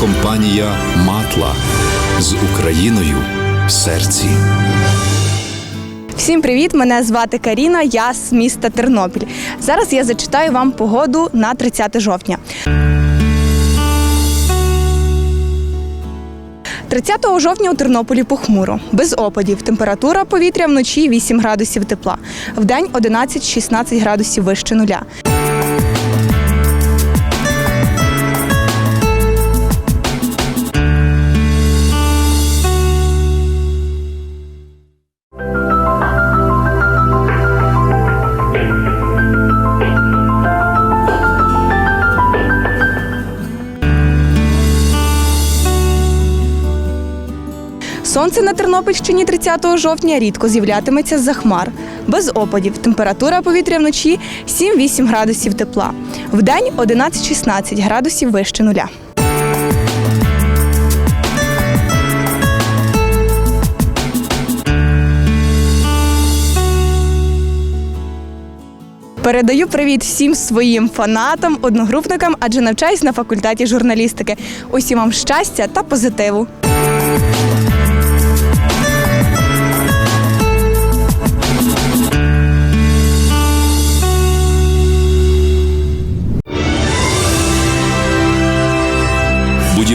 компанія Матла з Україною в серці. Всім привіт! Мене звати Каріна. Я з міста Тернопіль. Зараз я зачитаю вам погоду на 30 жовтня. 30 жовтня у Тернополі похмуро, без опадів. Температура повітря вночі 8 градусів тепла, вдень 11-16 градусів вище нуля. Сонце на Тернопільщині 30 жовтня рідко з'являтиметься з-за хмар. Без опадів. Температура повітря вночі 7-8 градусів тепла. Вдень 11-16 градусів вище нуля. Передаю привіт всім своїм фанатам, одногрупникам, адже навчаюсь на факультеті журналістики. Усім вам щастя та позитиву.